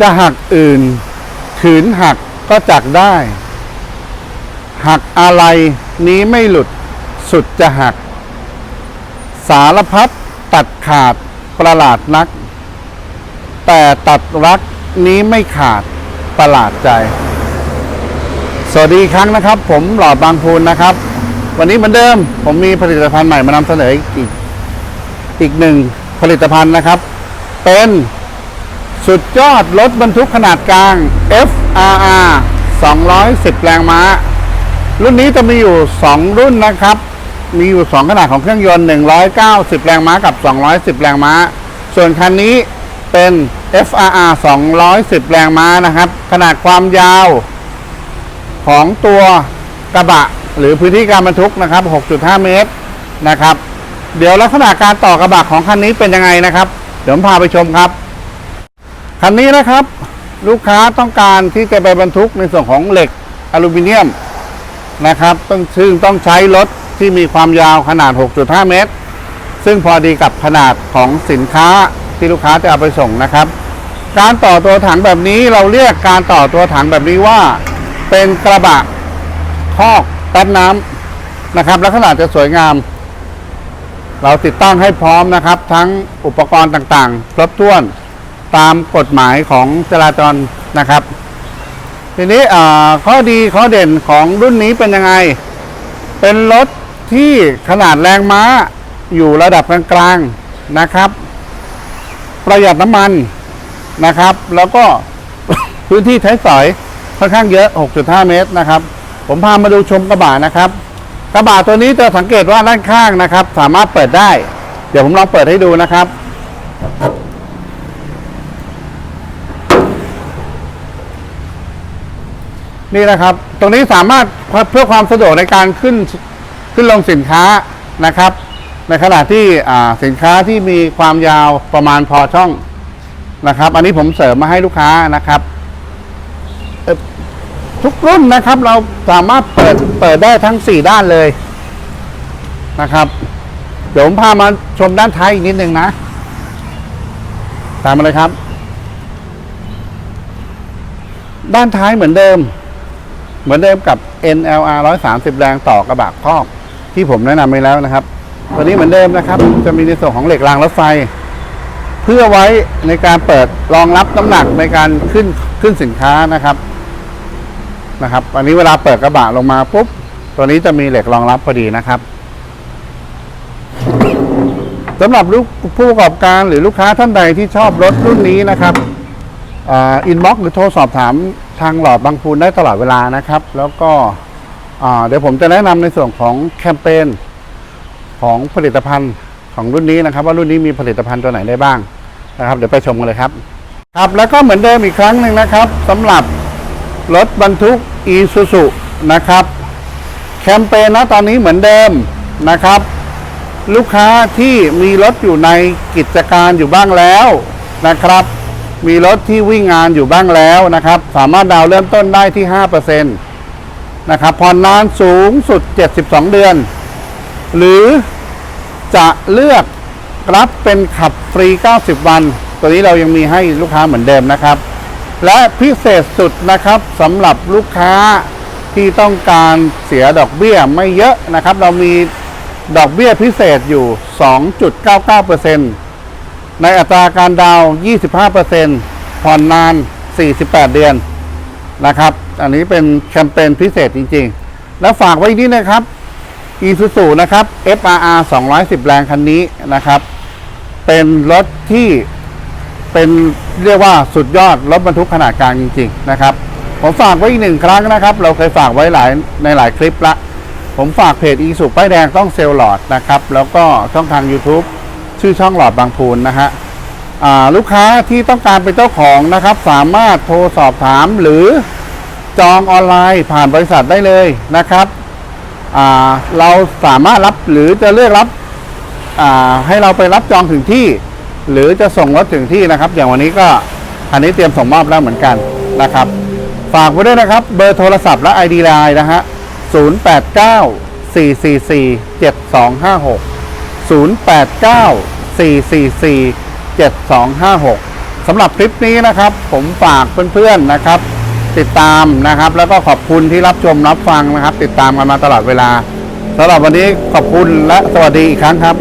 จะหักอื่น ขืนหักก็จักได้ หักอะไรนี้ไม่หลุด สุดจะหัก สารพัดตัดขาดประหลาดนัก แต่ตัดรักนี้ไม่ขาดประหลาดใจ สวัสดีครั้งนะครับ ผมหลอดบางพูนนะครับ วันนี้เหมือนเดิม ผมมีผลิตภัณฑ์ใหม่มานำเสนออีกอีกหนึ่งผลิตภัณฑ์นะครับ เป็น สุดยอดรถบรรทุกขนาดกลาง FRR 210 แรงม้า รุ่นนี้จะมีอยู่ 2 รุ่นนะครับ มีอยู่ 2 ขนาดของเครื่องยนต์ 190 แรงม้ากับ 210 แรงม้า ส่วนคันนี้เป็น FRR 210 แรงม้านะครับ ขนาดความยาวของตัวกระบะ หรือพื้นที่การบรรทุกนะครับ 6.5 เมตรนะครับ เดี๋ยวลักษณะการต่อกระบะของคันนี้เป็นยังไงนะครับ เดี๋ยวผมพาไปชมครับ คันนี้นะครับ ลูกค้าต้องการที่จะไปบรรทุกในส่วนของเหล็กอลูมิเนียมนะครับ ต้องซึ่งต้องใช้รถที่มีความยาวขนาด 6.5 เมตร ซึ่งพอดีกับขนาดของสินค้าที่ลูกค้าจะเอาไปส่งนะครับ การต่อตัวถังแบบนี้เราเรียกการต่อตัวถังแบบนี้ว่า เป็นกระบะคอกแป๊บน้ำนะครับลักษณะจะสวยงาม เราติดตั้งให้พร้อมนะครับ ทั้งอุปกรณ์ต่างๆ ครบถ้วน ตามกฎหมายของจราจรนะครับ ทีนี้ข้อดีข้อเด่นของรุ่นนี้เป็นยังไง เป็นรถที่ขนาดแรงม้าอยู่ระดับกลางๆนะครับ ประหยัดน้ำมันนะครับ แล้วก็พื้นที่ใช้สอยค่อนข้างเยอะ 6.5 เมตรนะครับ ผมพามาดูชมกระบะนะครับ กระบะตัวนี้จะสังเกตว่าด้านข้างนะครับ สามารถเปิดได้ เดี๋ยวผมลองเปิดให้ดูนะครับ นี่นะครับ ตรงนี้สามารถเพื่อความสะดวกในการขึ้นขึ้นลงสินค้านะครับ ในขณะที่สินค้าที่มีความยาวประมาณพอช่องนะครับ อันนี้ผมเสริมมาให้ลูกค้านะครับ ทุกรุ่นนะครับเราสามารถเปิดเปิดได้ทั้งสี่ด้านเลยนะครับ เดี๋ยวผมพามาชมด้านท้ายอีกนิดนึงนะ ตามมาเลยครับ ด้านท้ายเหมือนเดิม เหมือนเดิมกับ NLR 130 แรงต่อกระบะครอบที่ผมแนะนำไปแล้วนะครับตัวนี้เหมือนเดิมนะครับ จะมีในส่วนของเหล็กรางรถไฟ เพื่อไว้ในการเปิดรองรับน้ำหนักในการขึ้นขึ้นสินค้านะครับนะครับอันนี้เวลาเปิดกระบะลงมาปุ๊บตัวนี้จะมีเหล็กรองรับพอดีนะครับสำหรับลูกผู้ประกอบการหรือลูกค้าท่านใดที่ชอบรถรุ่นนี้นะครับ อินบ็อกหรือโทรสอบถามทางหลอดบางพูนได้ตลอดเวลานะครับ แล้วก็เดี๋ยวผมจะแนะนำในส่วนของแคมเปญของผลิตภัณฑ์ของรุ่นนี้นะครับ ว่ารุ่นนี้มีผลิตภัณฑ์ตัวไหนได้บ้างนะครับ เดี๋ยวไปชมกันเลยครับ ครับแล้วก็เหมือนเดิมอีกครั้งหนึ่งนะครับสำหรับรถบรรทุก e s u z u นะครับ แคมเปญนะตอนนี้เหมือนเดิมนะครับ ลูกค้าที่มีรถอยู่ในกิจการอยู่บ้างแล้วนะครับ มีรถที่วิ่งงานอยู่บ้างแล้วนะครับ สามารถดาวเริ่มต้นได้ที่ 5%นะครับผ่อนนานสูงสุด 72 เดือน หรือจะเลือกรับเป็นขับฟรี 90 วัน ตัวนี้เรายังมีให้ลูกค้าเหมือนเดิมนะครับ และพิเศษสุดนะครับสำหรับลูกค้าที่ต้องการเสียดอกเบี้ยไม่เยอะนะครับ เรามีดอกเบี้ยพิเศษอยู่ 2.99% ในอัตราการดาว 25%ผ่อนนาน 48 เดือนนะครับ อันนี้เป็นแคมเปญพิเศษจริง ๆ แล้วฝากไว้นี่นะครับ Isuzu นะครับ FRR 210 แรงคันนี้นะครับ เป็นรถที่เป็นเรียกว่าสุดยอดรถบรรทุกขนาดกลางจริง ๆ นะครับ ผมฝากไว้อีกหนึ่งครั้งนะครับ เราเคยฝากไว้หลายในหลายคลิปละ ผมฝากเพจอีสุป้ายแดงต้องเซลล์หลอดนะครับ แล้วก็ช่องทาง YouTube ชื่อช่องหลอดบางพูนนะฮะลูกค้าที่ต้องการเป็นเจ้าของนะครับ สามารถโทรสอบถามหรือจองออนไลน์ผ่านบริษัทได้เลยนะครับเราสามารถรับหรือจะเลือกรับให้เราไปรับจองถึงที่ หรือจะส่งรถถึงที่นะครับ อย่างวันนี้ก็อันนี้เตรียมส่งมอบแล้วเหมือนกันนะครับ ฝากไว้ด้วยนะครับ เบอร์โทรศัพท์และ ID Line นะฮะ 089 444 7256 089 444 7256สำหรับคลิปนี้นะครับ ผมฝากเพื่อนๆนะครับ ติดตามนะครับ แล้วก็ขอบคุณที่รับชมรับฟังนะครับ ติดตามกันมาตลอดเวลาสำหรับวันนี้ขอบคุณและสวัสดีอีกครั้งครับ